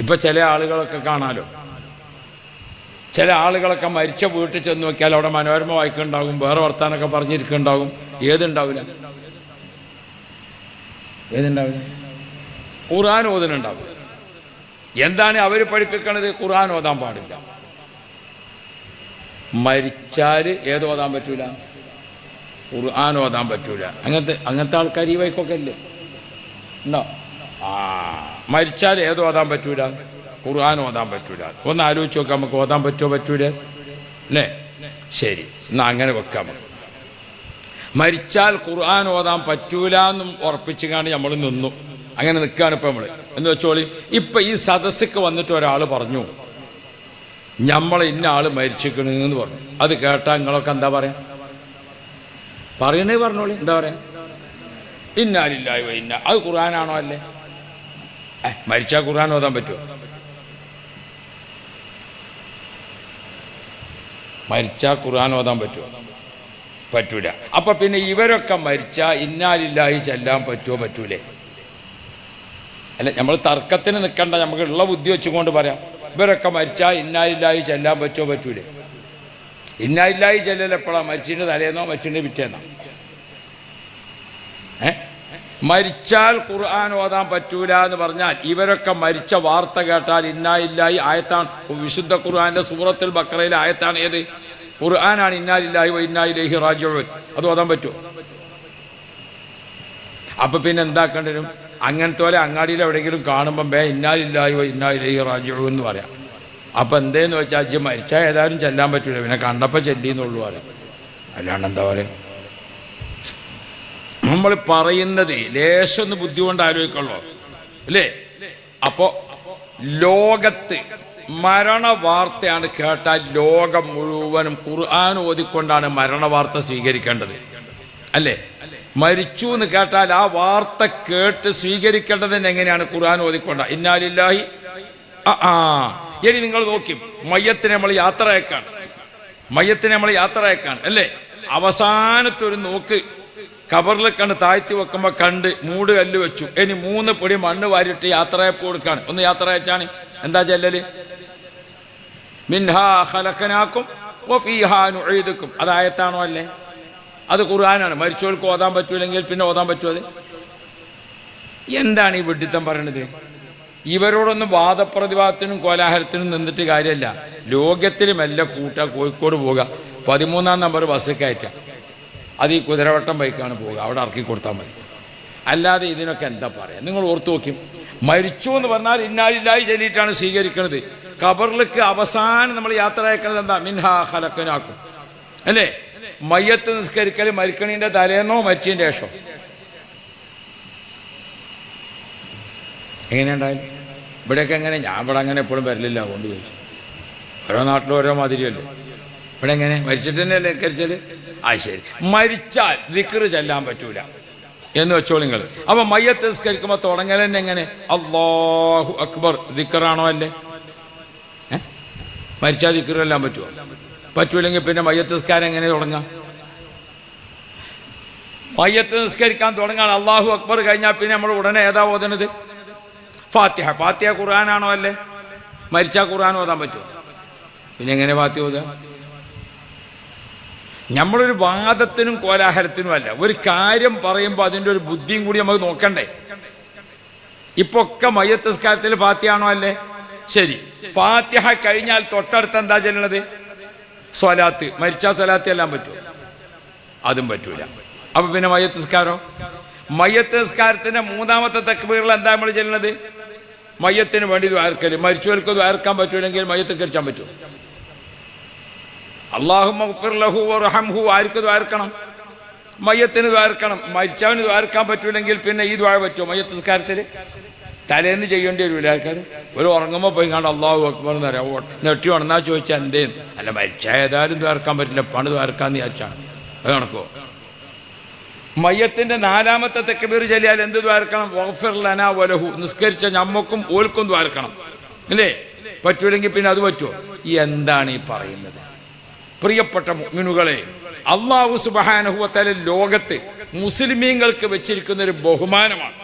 ഇപ്പൊ ചില ആളുകളൊക്കെ കാണാലോ. ചില ആളുകളൊക്കെ മരിച്ച വീട്ടിൽ ചെന്ന് നോക്കിയാൽ അവിടെ മനോരമ വായിക്കുന്നുണ്ടാകും വേറെ വർത്താനൊക്കെ പറഞ്ഞിരിക്കുന്നുണ്ടാകും ഏതുണ്ടാവില്ല? ഏതുണ്ടാവില്ല? ഖുർആൻ ഓതുന്നുണ്ടാവും. എന്താണ് അവർ പഠിപ്പിക്കണത്? ഖുർആൻ ഓതാൻ പാടില്ല. മരിച്ചാൽ ഓതാൻ പറ്റൂല? ഖുർആൻ ഓതാൻ പറ്റൂല. അങ്ങനത്തെ അങ്ങനത്തെ ആൾക്കാർ ഈ വൈക്കൊക്കെ ഇല്ലേ ഉണ്ടോ? ആ മരിച്ചാൽ ഏത് ഓതാൻ പറ്റൂല? ഖുർആൻ ഓതാൻ പറ്റൂല. ഒന്ന് ആലോചിച്ച് നോക്കാം നമുക്ക് ഓതാൻ പറ്റുമോ പറ്റൂല? അല്ലേ ശരി എന്നാ അങ്ങനെ വെക്കാം നമുക്ക്. മരിച്ചാൽ ഖുർആൻ ഓതാൻ പറ്റൂല എന്നും ഉറപ്പിച്ചു കാണി നമ്മൾ നിന്നു. അങ്ങനെ നിൽക്കുകയാണ് ഇപ്പം നമ്മൾ എന്ന് വെച്ചോളി ഇപ്പം ഈ സദസ്സിക്ക് വന്നിട്ട് ഒരാൾ പറഞ്ഞു നമ്മളെ ഇന്ന ആൾ മരിച്ചിക്കണെന്ന് പറഞ്ഞു. അത് കേട്ടാൽ നിങ്ങളൊക്കെ എന്താ പറയാ? പറയണേ പറഞ്ഞോളി എന്താ പറയാ? ഇന്നാലില്ലായ്മ ഇന്ന. അത് ഖുർആനാണോ അല്ലേ? മരിച്ചാൽ ഖുർആൻ ഓതാൻ പറ്റുമോ മരിച്ചാൽ ഖുർആൻ ഓതാൻ പറ്റുമോ പറ്റൂല. അപ്പൊ പിന്നെ ഇവരൊക്കെ മരിച്ചാൽ ഇന്നാലില്ലായി ചെല്ലാൻ പറ്റുമോ പറ്റൂലേ? അല്ല നമ്മൾ തർക്കത്തിന് നിൽക്കണ്ട നമുക്ക് ഉള്ള ബുദ്ധി വെച്ചുകൊണ്ട് പറയാം. ഇവരൊക്കെ മരിച്ചാൽ ഇന്നാലില്ലായി ചെല്ലാൻ പറ്റുമോ പറ്റൂലേ? ഇന്നാലില്ലായി ചെല്ലൽ എപ്പോഴാണ് മരിച്ചിന്റെ തലേന്നോ മരിച്ചിന്റെ പിറ്റേന്നോ? ഏ? മരിച്ചാൽ ഖുർആൻ ഓതാൻ പറ്റൂല എന്ന് പറഞ്ഞാൽ ഇവരൊക്കെ മരിച്ച വാർത്ത കേട്ടാൽ ഇന്നായില്ലായി ആയത്താണ്. വിശുദ്ധ ഖുർആന്റെ സൂറത്തിൽ ബക്കറയിലെ ആയത്താണ് ഏത്? ഖുർആനാണ് വ ഇന്നായിലേഹി റാജിഊൻ. അത് ഓതാൻ പറ്റുമോ അപ്പൊ പിന്നെ എന്താ വരും? അങ്ങനത്തെ പോലെ അങ്ങാടിയിൽ എവിടെയെങ്കിലും കാണുമ്പം ബേ വ ഇന്നായിലേഹി റാജിഊൻ എന്ന് പറയാം. അപ്പൊ എന്തേന്ന് വെച്ചാൽ അജ്ജ് മരിച്ചാൽ ഏതായാലും ചെല്ലാൻ പറ്റൂല. പിന്നെ കണ്ടപ്പോൾ ചെല്ലിന്നുള്ളൂ പറയാം. അല്ലാണ്ട് എന്താ പറയുക നമ്മൾ പറയുന്നത് ലേശം ഒന്ന് ബുദ്ധി കൊണ്ട് ആലോചിക്കുള്ളൂ. അല്ലേ? അപ്പോ ലോകത്ത് മരണ വാർത്തയാണ് കേട്ടാൽ ലോകം മുഴുവനും ഖുർആൻ ഓതിക്കൊണ്ടാണ് മരണ വാർത്ത സ്വീകരിക്കേണ്ടത്. അല്ലേ? മരിച്ചു എന്ന് കേട്ടാൽ ആ വാർത്ത കേട്ട് സ്വീകരിക്കേണ്ടതിന് എങ്ങനെയാണ് ഖുർആൻ ഓതിക്കൊണ്ട? ഇന്നാലില്ലാഹി ആ ഇനി നിങ്ങൾ നോക്കി മയ്യത്തിനെ നമ്മൾ യാത്ര അയക്കാണ് മയ്യത്തിനെ നമ്മൾ യാത്ര അയക്കാണ് അല്ലേ? അവസാനത്തെ ഒരു നോക്ക് കബറിൽ കണ്ട് താഴ്ത്തി വെക്കുമ്പോൾ കണ്ട് മൂട് കല്ല് വെച്ചു. ഇനി മൂന്ന് പൊടി മണ്ണ് വാരിട്ട് യാത്രയപ്പ് കൊടുക്കാണ്. ഒന്ന് യാത്ര അയച്ചാണ്. എന്താ ചെല്ലല്? മിൻഹാ അതായത്താണോ അല്ലേ? അത് ഖുർആനാണ്. മരിച്ചവർക്ക് ഓതാൻ പറ്റൂലെങ്കിൽ പിന്നെ ഓതാൻ പറ്റുമോ എന്താണ് ഈ വിഡിത്തം പറയണത്? ഇവരോടൊന്നും വാദപ്രതിവാദത്തിനും കോലാഹലത്തിനും നിന്നിട്ട് കാര്യമല്ല ലോകത്തിലും എല്ലാം കൂട്ട കോഴിക്കോട് പോവുക. പതിമൂന്നാം നമ്പർ ബസ് കയറ്റാം അത് ഈ കുതിരവട്ടം ബൈക്കാണ് പോവുക. അവിടെ ഇറക്കി കൊടുത്താൽ മതി. അല്ലാതെ ഇതിനൊക്കെ എന്താ പറയുക നിങ്ങൾ ഓർത്തു നോക്കും. മരിച്ചു എന്ന് പറഞ്ഞാൽ ഇന്നാലില്ലായി ചൊല്ലിയിട്ടാണ് സ്വീകരിക്കുന്നത് കബറിലേക്ക് അവസാനം നമ്മൾ യാത്ര അയക്കുന്നത് എന്താ? മിൻഹാ ഹലക്കനാക്കും അല്ലേ? മയ്യത്ത് നിസ്കരിക്കൽ മരിക്കണീന്റെ തലേന്നോ മരിച്ചതിന്റെ ശേഷം എങ്ങനെയുണ്ടായാലും ഇവിടെയൊക്കെ എങ്ങനെ? ഞാൻ ഇവിടെ അങ്ങനെ എപ്പോഴും വരലില്ല. അതുകൊണ്ട് ചോദിച്ചു. ഓരോ നാട്ടിലും ഓരോ മാതിരിയല്ലേ? ഇവിടെ എങ്ങനെ? മരിച്ചിട്ട് തന്നെയല്ലേ കരിച്ചാൽ ആ ശരി. മരിച്ചാൽ വിക്റ് ചെല്ലാൻ പറ്റൂല. എന്ന് വെച്ചോ നിങ്ങൾ അപ്പൊ മയ്യത്ത് നിസ്കരിക്കുമ്പോൾ തുടങ്ങൽ തന്നെ എങ്ങനെ? അള്ളാഹു അക്ബർ. ദിക്കറാണോ അല്ലേ? മരിച്ചാൽ ദിക്കറ് ചെല്ലാൻ പറ്റുമോ പറ്റൂലെങ്കിൽ പിന്നെ മയ്യത്ത് നിസ്കാരം എങ്ങനെ തുടങ്ങാം? മയ്യത്ത് നിസ്കരിക്കാൻ തുടങ്ങാൻ അള്ളാഹു അക്ബർ കഴിഞ്ഞാൽ പിന്നെ നമ്മൾ ഉടനെ ഏതാ ഓതണത്? ഫാത്തിഹ. ഫാത്തിഹ ഖുർആനാണോ അല്ലേ? മരിച്ചാൽ ഖുർആൻ ഓതാൻ പറ്റുമോ പിന്നെ എങ്ങനെ ഫാത്തിഹ ഓതുക നമ്മളൊരു വാദത്തിനും കോലാഹലത്തിനും അല്ല. ഒരു കാര്യം പറയുമ്പോൾ അതിന്റെ ഒരു ബുദ്ധിയും കൂടി നമുക്ക് നോക്കണ്ടേ? ഇപ്പൊ ഒക്കെ മയ്യത്തസ്കാരത്തിൽ ഫാത്തിയാണോ അല്ലേ? ശരി. ഫാത്തിഹ കഴിഞ്ഞാൽ തൊട്ടടുത്ത് എന്താ ചെല്ലണത് സ്വലാത്ത്. മരിച്ചാൽ സ്വലാത്ത് എല്ലാം പറ്റുമോ? അതും പറ്റൂല. അപ്പൊ പിന്നെ മയ്യത്തസ്കാരോ? മയ്യത്തസ്കാരത്തിന്റെ മൂന്നാമത്തെ തക്ബീറിൽ എന്താ നമ്മൾ ചെല്ലണത് മയ്യത്തിന് വേണ്ടി ദ്വാരക്കൽ. മരിച്ചവർക്ക് ദ്വാരക്കാൻ പറ്റൂലെങ്കിൽ മയ്യത്ത് കരിച്ചാൻ പറ്റുമോ? അള്ളാഹു ലഹു റഹംഹു ആർക്ക് ദ്വാരക്കണം മയ്യത്തിന് ദ്വാരക്കണം മരിച്ചവന് ദ്വാരക്കാൻ പറ്റൂലെങ്കിൽ പിന്നെ ഈ ദ്വാര പറ്റുമോ? മയ്യത്ത് നിസ്കാരത്തിൽ തലേന്ന് ചെയ്യേണ്ടി വരില്ല ആൾക്കാർ ഒരു ഉറങ്ങുമ്പോൾ പോയി കണ്ട് അള്ളാഹു അക്ബർ എന്ന് പറയാം നെട്ടി ഉണന്നാ ചോദിച്ചാൽ എന്തേ? അല്ല മരിച്ച ഏതായാലും പറ്റില്ല പണ് ദ്വാരക്കാൻ വിചാരിച്ചാണ്. അത് കണക്കോ? മയ്യത്തിന്റെ നാലാമത്തെ തെക്കബീർ ചൊല്ലിയാൽ എന്ത് ദ്വാരക്കണം വഗ്ഫിർ ലനാ വലഹു. നിസ്കരിച്ച ഞമ്മക്കും ഓൽക്കും ദ്വാരക്കണം അല്ലേ പറ്റൂലെങ്കിൽ പിന്നെ അത് പറ്റുമോ? എന്താണ് ഈ പറയുന്നത്? പ്രിയപ്പെട്ട മുഅ്മിനുകളെ അള്ളാഹു സുബഹാനഹുവത്തല ലോകത്ത് മുസ്ലിമീങ്ങൾക്ക് വെച്ചിരിക്കുന്ന ഒരു ബഹുമാനമാണ്.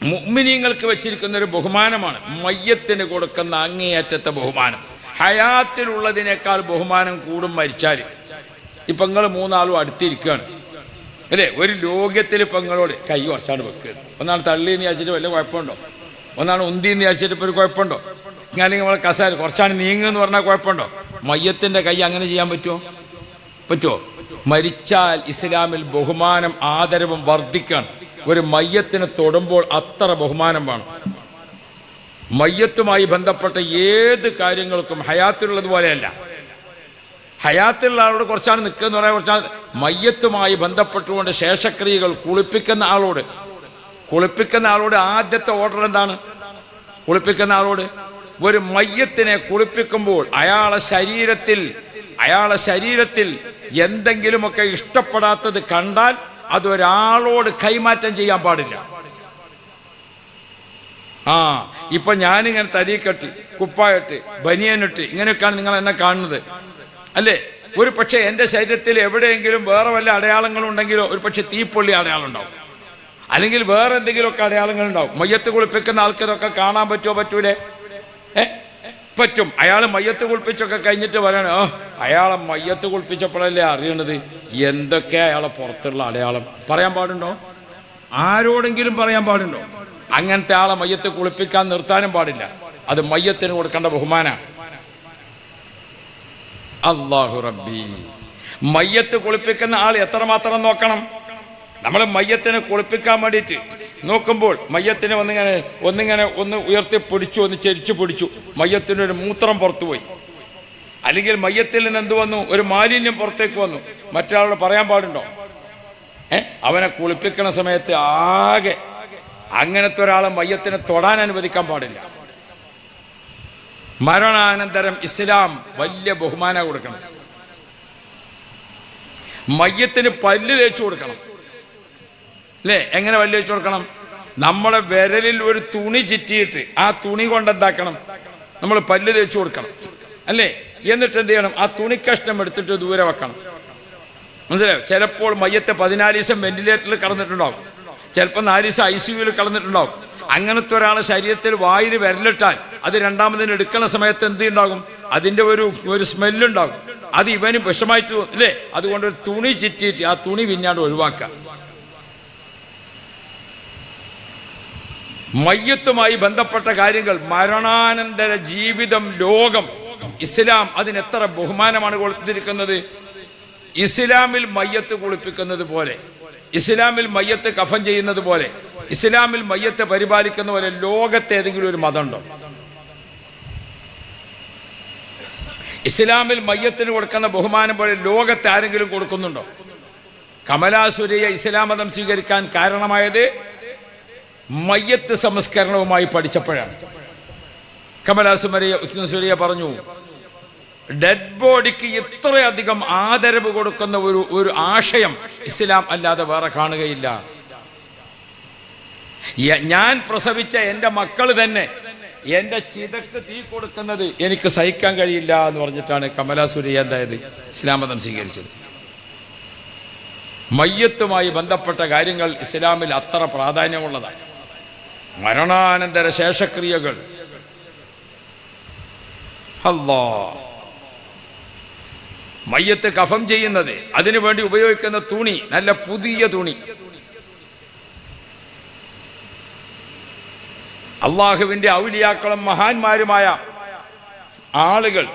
മുഅ്മിനീങ്ങൾക്ക് വെച്ചിരിക്കുന്ന ഒരു ബഹുമാനമാണ്. മയ്യത്തിന് കൊടുക്കുന്ന അങ്ങേയറ്റത്തെ ബഹുമാനം. ഹയാത്തിലുള്ളതിനേക്കാൾ ബഹുമാനം കൂടും മരിച്ചാൽ ഇപ്പം നിങ്ങൾ മൂന്നാളും അടുത്തിരിക്കുകയാണ് അല്ലേ? ഒരു ലോകത്തിൽ ഇപ്പം നിങ്ങളോട് കൈ കുറച്ചാണ് വെക്കുക ഒന്നാണ് തള്ളി എന്ന് വിചാരിച്ചിട്ട് വല്ല കുഴപ്പമുണ്ടോ? ഒന്നാണ് ഉന്തി എന്ന് വിചാരിച്ചിട്ട് ഇപ്പോൾ ഒരു കുഴപ്പമുണ്ടോ? അല്ലെങ്കിൽ നമ്മളെ കസാര കുറച്ചാണ് നീങ്ങുമെന്ന് പറഞ്ഞാൽ കുഴപ്പമുണ്ടോ? മയ്യത്തിന്റെ കൈ അങ്ങനെ ചെയ്യാൻ പറ്റുമോ? പറ്റുമോ? മരിച്ചാൽ ഇസ്ലാമിൽ ബഹുമാനം ആദരവും വർദ്ധിക്കാൻ ഒരു മയ്യത്തിന് തൊടുമ്പോൾ അത്ര ബഹുമാനം വേണം. മയ്യത്തുമായി ബന്ധപ്പെട്ട ഏത് കാര്യങ്ങൾക്കും ഹയാത്തിലുള്ളതുപോലെയല്ല ഹയാത്തിലുള്ള ആളോട് കുറച്ചാണ് നിൽക്കുന്ന പറയാൻ കുറച്ചാണ് മയ്യത്തുമായി ബന്ധപ്പെട്ടുകൊണ്ട് ശേഷക്രിയകൾ കുളിപ്പിക്കുന്ന ആളോട്. കുളിപ്പിക്കുന്ന ആളോട് ആദ്യത്തെ ഓർഡർ എന്താണ്? കുളിപ്പിക്കുന്ന ആളോട് ഒരു മയ്യത്തിനെ കുളിപ്പിക്കുമ്പോൾ അയാളെ ശരീരത്തിൽ അയാളെ ശരീരത്തിൽ എന്തെങ്കിലുമൊക്കെ ഇഷ്ടപ്പെടാത്തത് കണ്ടാൽ അതൊരാളോട് കൈമാറ്റം ചെയ്യാൻ പാടില്ല. ആ ഇപ്പൊ ഞാനിങ്ങനെ തരീക്കെട്ടി കുപ്പായിട്ട് ബനിയനിട്ട് ഇങ്ങനെയൊക്കെയാണ് നിങ്ങൾ എന്നെ കാണുന്നത്. അല്ലേ? ഒരു പക്ഷേ എന്റെ ശരീരത്തിൽ എവിടെയെങ്കിലും വേറെ വല്ല അടയാളങ്ങളും ഉണ്ടെങ്കിലോ ഒരു പക്ഷേ തീപ്പൊള്ളി അടയാളം ഉണ്ടാവും അല്ലെങ്കിൽ വേറെ എന്തെങ്കിലുമൊക്കെ അടയാളങ്ങൾ ഉണ്ടാവും മയ്യത്ത് കുളിപ്പിക്കുന്ന ആൾക്ക് ഇതൊക്കെ കാണാൻ പറ്റുമോ പറ്റൂലേ? പറ്റും. അയാൾ മയ്യത്ത് കുളിപ്പിച്ചൊക്കെ കഴിഞ്ഞിട്ട് പറയണേ ഓ അയാളെ മയ്യത്ത് കുളിപ്പിച്ചപ്പോഴല്ലേ അറിയണത് എന്തൊക്കെ അയാളെ പുറത്തുള്ള അടയാളം. പറയാൻ പാടുണ്ടോ? ആരോടെങ്കിലും പറയാൻ പാടുണ്ടോ? അങ്ങനത്തെ ആളെ മയ്യത്ത് കുളിപ്പിക്കാൻ നിർത്താനും പാടില്ല. അത് മയ്യത്തിന് കൊടുക്കേണ്ട ബഹുമാന. അള്ളാഹു റബ്ബി. മയ്യത്ത് കുളിപ്പിക്കുന്ന ആൾ എത്രമാത്രം നോക്കണം? നമ്മൾ മയ്യത്തിനെ കുളിപ്പിക്കാൻ വേണ്ടിയിട്ട് നോക്കുമ്പോൾ മയ്യത്തിനെ ഒന്നിങ്ങനെ ഒന്നിങ്ങനെ ഒന്ന് ഉയർത്തി പിടിച്ചു ഒന്ന് ചരിച്ചു പിടിച്ചു. മയ്യത്തിന് ഒരു മൂത്രം പുറത്തുപോയി. അല്ലെങ്കിൽ മയ്യത്തിൽ നിന്ന് എന്ത് വന്നു? ഒരു മാലിന്യം പുറത്തേക്ക് വന്നു. മറ്റൊരാളോട് പറയാൻ പാടുണ്ടോ? ഏ? അവനെ കുളിപ്പിക്കണ സമയത്ത് ആകെ അങ്ങനത്തെ ഒരാളെ മയ്യത്തിനെ തൊടാൻ അനുവദിക്കാൻ പാടില്ല. മരണാനന്തരം ഇസ്ലാം വലിയ ബഹുമാന കൊടുക്കണം. മയ്യത്തിന് പല്ല് തേച്ചു കൊടുക്കണം. അല്ലേ എങ്ങനെ പല്ല് വെച്ച് കൊടുക്കണം? നമ്മുടെ വിരലിൽ ഒരു തുണി ചുറ്റിയിട്ട് ആ തുണി കൊണ്ട് എന്താക്കണം നമ്മൾ പല്ല് തേച്ചു കൊടുക്കണം. അല്ലേ? എന്നിട്ട് എന്ത് ചെയ്യണം? ആ തുണി കഷ്ടം എടുത്തിട്ട് ദൂരെ വെക്കണം. മനസ്സിലായോ? ചിലപ്പോൾ മയ്യത്തെ പതിനാല് ദിവസം വെന്റിലേറ്ററിൽ കടന്നിട്ടുണ്ടാവും. ചിലപ്പോൾ നാല് ദിവസം ഐ സി യുവിൽ കടന്നിട്ടുണ്ടാവും. അങ്ങനത്തെ ഒരാൾ ശരീരത്തിൽ വായിൽ വിരലിട്ടാൽ അത് രണ്ടാമതിന് എടുക്കുന്ന സമയത്ത് എന്ത് ഉണ്ടാകും അതിന്റെ ഒരു ഒരു സ്മെല്ലുണ്ടാകും അത് ഇവനും വിഷമായിട്ട് അല്ലേ അതുകൊണ്ട് ഒരു തുണി ചുറ്റിയിട്ട് ആ തുണി പിന്നാണ്ട് ഒഴിവാക്കുക. മയ്യത്തുമായി ബന്ധപ്പെട്ട കാര്യങ്ങൾ മരണാനന്തര ജീവിതം ലോകം ഇസ്ലാം അതിന് എത്ര ബഹുമാനമാണ് കൊടുത്തിരിക്കുന്നത്? ഇസ്ലാമിൽ മയ്യത്ത് കുളിപ്പിക്കുന്നത് പോലെ ഇസ്ലാമിൽ മയ്യത്ത് കഫൻ ചെയ്യുന്നത് പോലെ ഇസ്ലാമിൽ മയ്യത്തെ പരിപാലിക്കുന്ന പോലെ ലോകത്തെ ഏതെങ്കിലും ഒരു മതമുണ്ടോ? ഇസ്ലാമിൽ മയ്യത്തിന് കൊടുക്കുന്ന ബഹുമാനം പോലെ ലോകത്തെ ആരെങ്കിലും കൊടുക്കുന്നുണ്ടോ? കമലാസുരയെ ഇസ്ലാം മതം സ്വീകരിക്കാൻ കാരണമായത് മയ്യത്ത് സംസ്കരണവുമായി പഠിച്ചപ്പോഴാണ്. കമലാസുമരിയ സുരയ്യ പറഞ്ഞു ഡെഡ് ബോഡിക്ക് ഇത്രയധികം ആദരവ് കൊടുക്കുന്ന ഒരു ഒരു ആശയം ഇസ്ലാം അല്ലാതെ വേറെ കാണുകയില്ല. ഞാൻ പ്രസവിച്ച എന്റെ മക്കൾ തന്നെ എന്റെ ചിതക്ക് തീ കൊടുക്കുന്നത് എനിക്ക് സഹിക്കാൻ കഴിയില്ല എന്ന് പറഞ്ഞിട്ടാണ് കമലാസുരിയ എന്തായത്? ഇസ്ലാം മതം സ്വീകരിച്ചത്. മയ്യത്തുമായി ബന്ധപ്പെട്ട കാര്യങ്ങൾ ഇസ്ലാമിൽ അത്ര പ്രാധാന്യമുള്ളതാണ്. മരണാനന്തര ശേഷക്രിയകൾ മയ്യത്ത് കഫം ചെയ്യുന്നത് അതിനു വേണ്ടി ഉപയോഗിക്കുന്ന തുണി നല്ല പുതിയ തുണി. അള്ളാഹുവിന്റെ ഔലിയാക്കളും മഹാന്മാരുമായ ആളുകൾ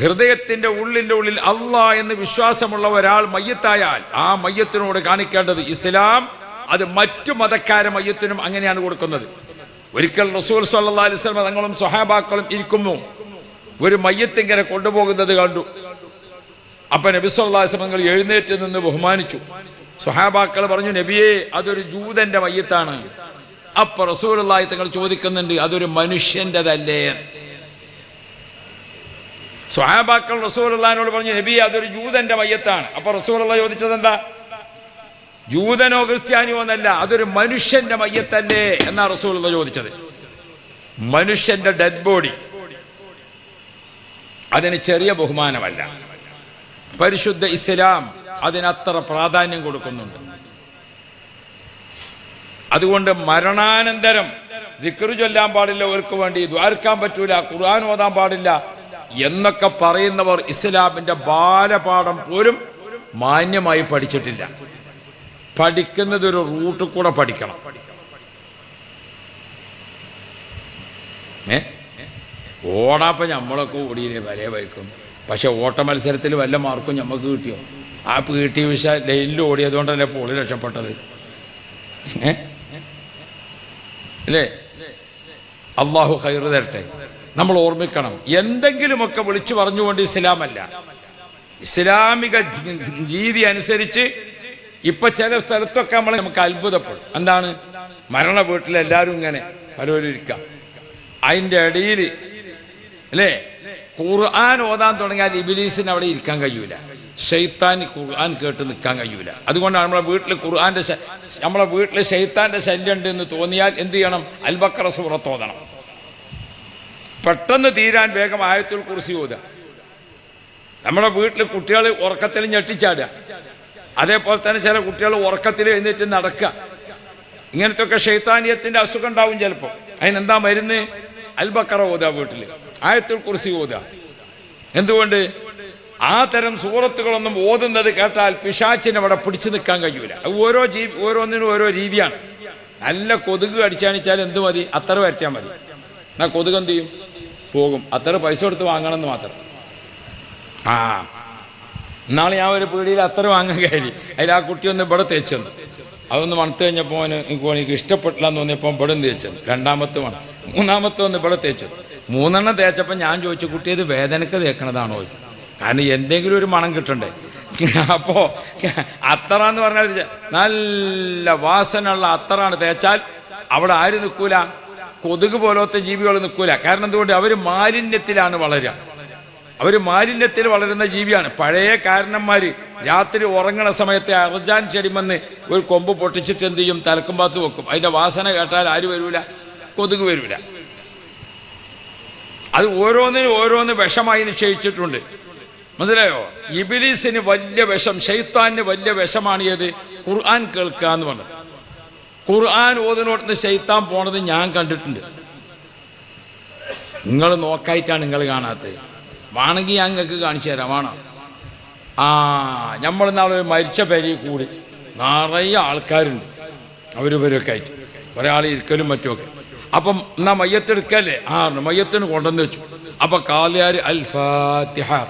ഹൃദയത്തിന്റെ ഉള്ളിന്റെ ഉള്ളിൽ അള്ളാഹ് എന്ന് വിശ്വാസമുള്ള ഒരാൾ മയ്യത്തായാൽ ആ മയ്യത്തിനോട് കാണിക്കേണ്ടത് ഇസ്ലാം അത് മറ്റു മതക്കാര മയ്യത്തിനും അങ്ങനെയാണ് കൊടുക്കുന്നത്. ഒരിക്കൽ റസൂൽ സല്ലാ അലിസ്ലാം തങ്ങളും സ്വഹാബാക്കളും ഇരിക്കുന്നു ഒരു മയ്യത്തിങ്ങനെ കൊണ്ടുപോകുന്നത് കണ്ടു. അപ്പൊ നബി സല്ലാസ്ലം എഴുന്നേറ്റ് നിന്ന് ബഹുമാനിച്ചു. സ്വഹാബാക്കൾ പറഞ്ഞു നബിയെ അതൊരു ജൂതന്റെ മയ്യത്താണ്. അപ്പൊ റസൂൽ തങ്ങൾ ചോദിക്കുന്നുണ്ട് അതൊരു മനുഷ്യന്റെതല്ലേ? സ്വഹാബാക്കൾ റസൂലുള്ളാഹിനോട് പറഞ്ഞു നബിയെ അതൊരു ജൂതന്റെ മയ്യത്താണ്. അപ്പൊ റസൂൽ ചോദിച്ചത് എന്താ ജൂതനോ ക്രിസ്ത്യാനിയോ എന്നല്ല അതൊരു മനുഷ്യന്റെ മയ്യത്തല്ലേ എന്നാ റസൂലുള്ള ചോദിച്ചത്. മനുഷ്യന്റെ ഡെഡ് ബോഡി അതിന് ചെറിയ ബഹുമാനമല്ല. പരിശുദ്ധ ഇസ്ലാം അതിനത്ര പ്രാധാന്യം കൊടുക്കുന്നുണ്ട്. അതുകൊണ്ട് മരണാനന്തരം വിക്രു ചൊല്ലാൻ പാടില്ല അവർക്ക് വേണ്ടി ദ്വാരക്കാൻ പറ്റൂല ഖുർആൻ ഓതാൻ പാടില്ല എന്നൊക്കെ പറയുന്നവർ ഇസ്ലാമിന്റെ ബാലപാഠം പോലും മാന്യമായി പഠിച്ചിട്ടില്ല. പഠിക്കുന്നത് ഒരു റൂട്ട് കൂടെ പഠിക്കണം. ഏ? ഓടാപ്പ നമ്മളൊക്കെ ഓടിയില്ലേ വരെ വയ്ക്കും പക്ഷെ ഓട്ട മത്സരത്തിൽ വല്ല മാർക്കും നമുക്ക് കിട്ടിയോ? ആ പി ടി ഉഷ ലൈനിൽ ഓടിയതുകൊണ്ടല്ലേ പോളി രക്ഷപ്പെട്ടത്? അല്ലേ? അള്ളാഹു ഖൈർ തരട്ടെ. നമ്മൾ ഓർമ്മിക്കണം എന്തെങ്കിലുമൊക്കെ വിളിച്ചു പറഞ്ഞുകൊണ്ട് ഇസ്ലാമല്ല. ഇസ്ലാമിക രീതി അനുസരിച്ച് ഇപ്പൊ ചില സ്ഥലത്തൊക്കെ നമ്മൾ നമുക്ക് അത്ഭുതപ്പെടും. എന്താണ്? മരണ വീട്ടിൽ എല്ലാവരും ഇങ്ങനെ പലരും ഇരിക്കാം അതിന്റെ ഇടയിൽ അല്ലേ? ഖുർആൻ ഓതാൻ തുടങ്ങിയാൽ ഇബിലീസിന് അവിടെ ഇരിക്കാൻ കഴിയൂല. ഷെയ്ത്താൻ ഖുർആൻ കേട്ട് നിൽക്കാൻ കഴിയൂല. അതുകൊണ്ടാണ് നമ്മളെ വീട്ടിൽ ഖുർആന്റെ നമ്മളെ വീട്ടിൽ ഷെയ്ത്താന്റെ ശല്യം ഉണ്ട് എന്ന് തോന്നിയാൽ എന്ത് ചെയ്യണം? അൽബക്കറ സൂറത്ത് ഓതണം. പെട്ടെന്ന് തീരാൻ വേഗം ആയത്തുൽ കുറിസി ഓതുക. നമ്മുടെ വീട്ടിൽ കുട്ടികൾ ഉറക്കത്തിൽ ഞെട്ടിച്ചാടുക. അതേപോലെ തന്നെ ചില കുട്ടികൾ ഉറക്കത്തിൽ എഴുന്നേറ്റ് നടക്കുക ഇങ്ങനത്തെ ഒക്കെ ഷെയ്ത്താനിയത്തിന്റെ അസുഖം ഉണ്ടാവും ചിലപ്പോൾ അതിനെന്താ മരുന്ന്? അൽബക്കറ ഓതാ വീട്ടിൽ ആയത്തിൽ കുറിച്ച് ഓതാ. എന്തുകൊണ്ട്? ആ തരം സൂറത്തുകളൊന്നും ഓതുന്നത് കേട്ടാൽ പിശാച്ചിനെ അവിടെ പിടിച്ചു നിൽക്കാൻ കഴിയൂല. ഓരോ ജീവി ഓരോന്നിനും ഓരോ രീതിയാണ്. നല്ല കൊതുക് അടിച്ചാണിച്ചാൽ എന്ത് മതി? അത്ര വരച്ചാൽ മതി. എന്നാ കൊതുക് എന്ത് ചെയ്യും? പോകും. അത്ര പൈസ കൊടുത്ത് വാങ്ങണമെന്ന് മാത്രം. ആ. ഇന്നാളെ ഞാൻ ഒരു പീടിയിൽ അത്ര വാങ്ങാൻ കയറി. അതിൽ ആ കുട്ടി ഒന്ന് ഇവിടെ തേച്ചെന്നു. അതൊന്ന് മണത്ത് കഴിഞ്ഞപ്പോൾ എനിക്ക് എനിക്ക് ഇഷ്ടപ്പെട്ടില്ല എന്ന് തോന്നിയപ്പോൾ ഇവിടെ തേച്ചു രണ്ടാമത്തെ മണം. മൂന്നാമത്തെ ഒന്ന് ഇവിടെ തേച്ചു മൂന്നെണ്ണം തേച്ചപ്പോൾ ഞാൻ ചോദിച്ചു കുട്ടി ഇത് വേദനക്ക് തേക്കണതാണോ? കാരണം എന്തെങ്കിലും ഒരു മണം കിട്ടണ്ടേ? അപ്പോൾ അത്തറ എന്ന് പറഞ്ഞാൽ നല്ല വാസനയുള്ള അത്തറാണ് തേച്ചാൽ അവിടെ ആര് നിൽക്കൂല? കൊതുക് പോലത്തെ ജീവികൾ നിൽക്കൂല. കാരണം എന്തുകൊണ്ട്? അവർ മാലിന്യത്തിലാണ് വളരുക. അവർ മാലിന്യത്തിൽ വളരുന്ന ജീവിയാണ്. പഴയ കാരണന്മാര് രാത്രി ഉറങ്ങണ സമയത്തെ അർജാൻ ചെടിമെന്ന് ഒരു കൊമ്പ് പൊട്ടിച്ചിട്ട് എന്ത് ചെയ്യും? തലക്കുമ്പാത്ത് വെക്കും. അതിന്റെ വാസന കേട്ടാൽ ആര് വരൂല? കൊതുക് വരൂല. അത് ഓരോന്നിനും ഓരോന്ന് വിഷമായി നിശ്ചയിച്ചിട്ടുണ്ട്. മനസ്സിലായോ? ഇബിലീസിന് വലിയ വിഷം ഷെയ്ത്താന് വലിയ വിഷമാണ് ഏത്? ഖുർആൻ കേൾക്കുക എന്ന് പറഞ്ഞത്. ഖുർആൻ ഓതിനോടുന്ന് ഷെയ്ത്താൻ പോണത് ഞാൻ കണ്ടിട്ടുണ്ട്. നിങ്ങൾ നോക്കായിട്ടാണ് നിങ്ങൾ കാണാത്തത്. വേണമെങ്കിൽ ഞാൻ നിങ്ങൾക്ക് കാണിച്ചു തരാം വേണം? ആ നമ്മൾ നാളെ മരിച്ച പേരിൽ കൂടി നിറയെ ആൾക്കാരുണ്ട്. അവരിവരൊക്കെ ആയിട്ട്. ഒരാൾ ഇരിക്കലും മറ്റുമൊക്കെ. അപ്പം എന്നാ മയ്യത്തെടുക്കല്ലേ? ആ മയ്യത്തിന് കൊണ്ടുവന്ന് വെച്ചു. അപ്പൊ കാലിയാർ അൽ ഫാത്തിഹാർ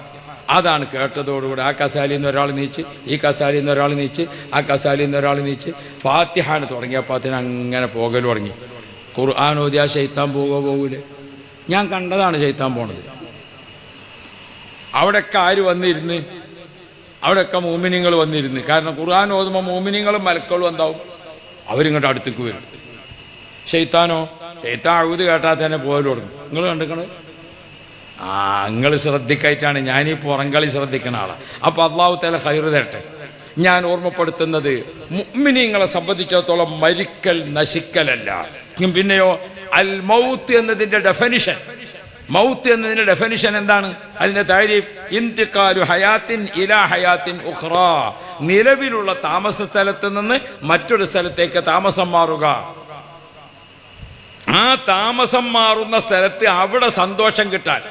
അതാണ് കേട്ടതോടുകൂടി. ആ കസാലിയിൽ നിന്ന് ഒരാൾ നീച്ച് ഈ കസാലിയിൽ നിന്ന് ഒരാൾ നീച്ച് ആ കസാലിയിൽ നിന്ന് ഒരാൾ നീച്ച്. ഫാത്തിഹാണ് തുടങ്ങിയപ്പോൾ അതിന് അങ്ങനെ പോകൽ തുടങ്ങി. ഖുർആൻ ഓതിയാ ശൈത്താൻ പോവുക പോകൂലേ ഞാൻ കണ്ടതാണ് ശൈത്താൻ പോണത്. അവിടെയൊക്കെ ആര് വന്നിരുന്ന്? അവിടെയൊക്കെ മോമിനിങ്ങൾ വന്നിരുന്ന്. കാരണം ഖുർആൻ ഓതുമ്പോൾ മോമിനിങ്ങളും മലക്കളും എന്താവും? അവരിങ്ങോട്ട് അടുത്തേക്ക് വരും. ഷെയ്ത്താനോ ഷെയ്ത്താൻ അഴുത് കേട്ടാൽ തന്നെ തുടങ്ങും. നിങ്ങൾ കണ്ടിക്കണത് ആ നിങ്ങൾ ശ്രദ്ധിക്കായിട്ടാണ് ഞാനീ ഈ പുറംകളി ശ്രദ്ധിക്കണ ആളാണ് അപ്പോൾ അള്ളാഹു തല തരട്ടെ. ഞാൻ ഓർമ്മപ്പെടുത്തുന്നത് മുഅ്മിനീങ്ങളെ സംബന്ധിച്ചിടത്തോളം മരിക്കൽ നശിക്കലല്ല. പിന്നെയോ അൽ മൗത്ത് എന്നതിന്റെ ഡെഫനിഷൻ മൗത്ത് എന്നതിന്റെ ഡെഫനിഷൻ എന്താണ്? അതിന്റെ താരീഫ് ഇന്തിക്കാലു ഹയാത്തിൻ ഇലാ ഹയാത്തിൻ ഉഖ്റ. നിലവിലുള്ള താമസ സ്ഥലത്ത് നിന്ന് മറ്റൊരു സ്ഥലത്തേക്ക് താമസം മാറുക. ആ താമസം മാറുന്ന സ്ഥലത്ത് അവിടെ സന്തോഷം കിട്ടാൻ.